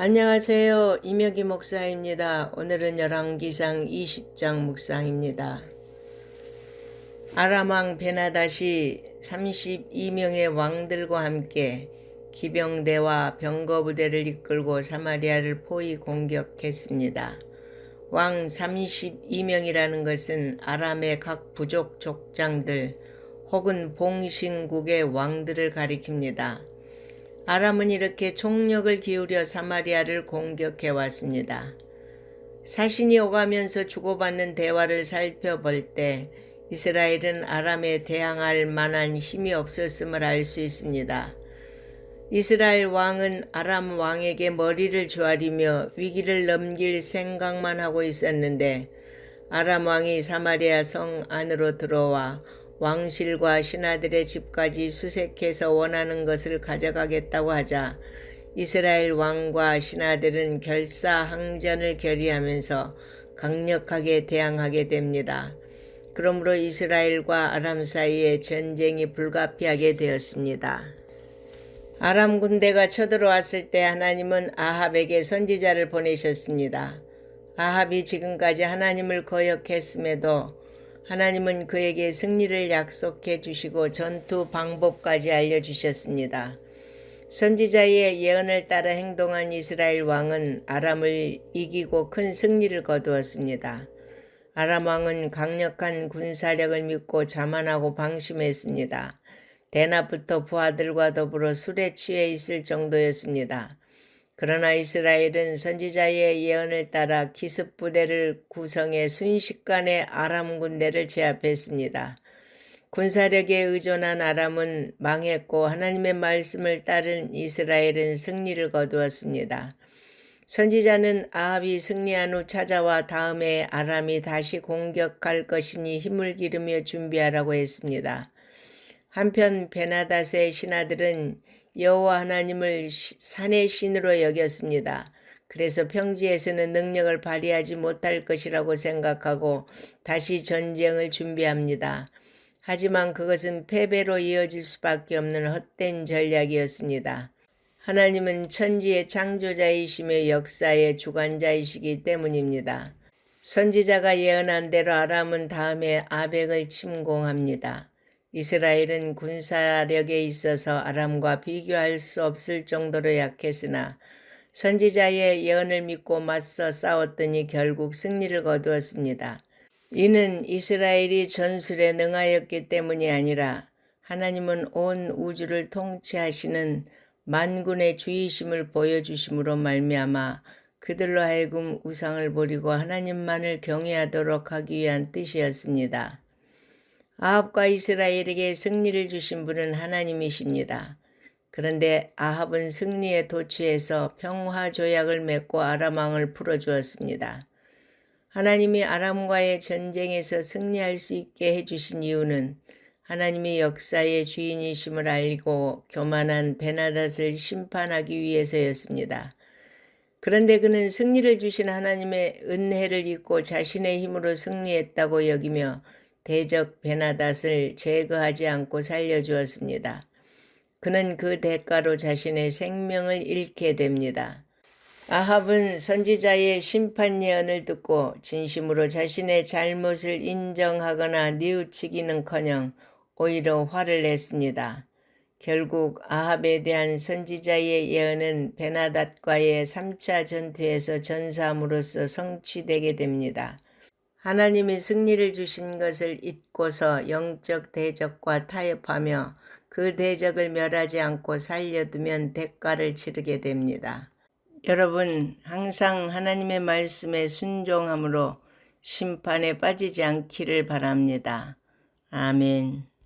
안녕하세요. 이명기 목사입니다. 오늘은 열왕기상 20장 묵상입니다. 아람왕 베나다시 32명의 왕들과 함께 기병대와 병거부대를 이끌고 사마리아를 포위 공격했습니다. 왕 32명이라는 것은 아람의 각 부족 족장들 혹은 봉신국의 왕들을 가리킵니다. 아람은 이렇게 총력을 기울여 사마리아를 공격해 왔습니다. 사신이 오가면서 주고받는 대화를 살펴볼 때 이스라엘은 아람에 대항할 만한 힘이 없었음을 알 수 있습니다. 이스라엘 왕은 아람 왕에게 머리를 조아리며 위기를 넘길 생각만 하고 있었는데 아람 왕이 사마리아 성 안으로 들어와 왕실과 신하들의 집까지 수색해서 원하는 것을 가져가겠다고 하자 이스라엘 왕과 신하들은 결사항전을 결의하면서 강력하게 대항하게 됩니다. 그러므로 이스라엘과 아람 사이에 전쟁이 불가피하게 되었습니다. 아람 군대가 쳐들어왔을 때 하나님은 아합에게 선지자를 보내셨습니다. 아합이 지금까지 하나님을 거역했음에도 하나님은 그에게 승리를 약속해 주시고 전투 방법까지 알려주셨습니다. 선지자의 예언을 따라 행동한 이스라엘 왕은 아람을 이기고 큰 승리를 거두었습니다. 아람 왕은 강력한 군사력을 믿고 자만하고 방심했습니다. 대낮부터 부하들과 더불어 술에 취해 있을 정도였습니다. 그러나 이스라엘은 선지자의 예언을 따라 기습 부대를 구성해 순식간에 아람 군대를 제압했습니다. 군사력에 의존한 아람은 망했고 하나님의 말씀을 따른 이스라엘은 승리를 거두었습니다. 선지자는 아합이 승리한 후 찾아와 다음에 아람이 다시 공격할 것이니 힘을 기르며 준비하라고 했습니다. 한편 베나닷의 신하들은 여호와 하나님을 산의 신으로 여겼습니다. 그래서 평지에서는 능력을 발휘하지 못할 것이라고 생각하고 다시 전쟁을 준비합니다. 하지만 그것은 패배로 이어질 수밖에 없는 헛된 전략이었습니다. 하나님은 천지의 창조자이심의 역사의 주관자이시기 때문입니다. 선지자가 예언한 대로 아람은 다음에 아벡을 침공합니다. 이스라엘은 군사력에 있어서 아람과 비교할 수 없을 정도로 약했으나 선지자의 예언을 믿고 맞서 싸웠더니 결국 승리를 거두었습니다. 이는 이스라엘이 전술에 능하였기 때문이 아니라 하나님은 온 우주를 통치하시는 만군의 주의심을 보여주심으로 말미암아 그들로 하여금 우상을 버리고 하나님만을 경외하도록 하기 위한 뜻이었습니다. 아합과 이스라엘에게 승리를 주신 분은 하나님이십니다. 그런데 아합은 승리에 도취해서 평화 조약을 맺고 아람 왕을 풀어주었습니다. 하나님이 아람과의 전쟁에서 승리할 수 있게 해주신 이유는 하나님이 역사의 주인이심을 알고 교만한 베나닷을 심판하기 위해서였습니다. 그런데 그는 승리를 주신 하나님의 은혜를 잊고 자신의 힘으로 승리했다고 여기며 대적 베나닷을 제거하지 않고 살려주었습니다. 그는 그 대가로 자신의 생명을 잃게 됩니다. 아합은 선지자의 심판 예언을 듣고 진심으로 자신의 잘못을 인정하거나 뉘우치기는커녕 오히려 화를 냈습니다. 결국 아합에 대한 선지자의 예언은 베나닷과의 3차 전투에서 전사함으로써 성취되게 됩니다. 하나님이 승리를 주신 것을 잊고서 영적 대적과 타협하며 그 대적을 멸하지 않고 살려두면 대가를 치르게 됩니다. 여러분, 항상 하나님의 말씀에 순종함으로 심판에 빠지지 않기를 바랍니다. 아멘.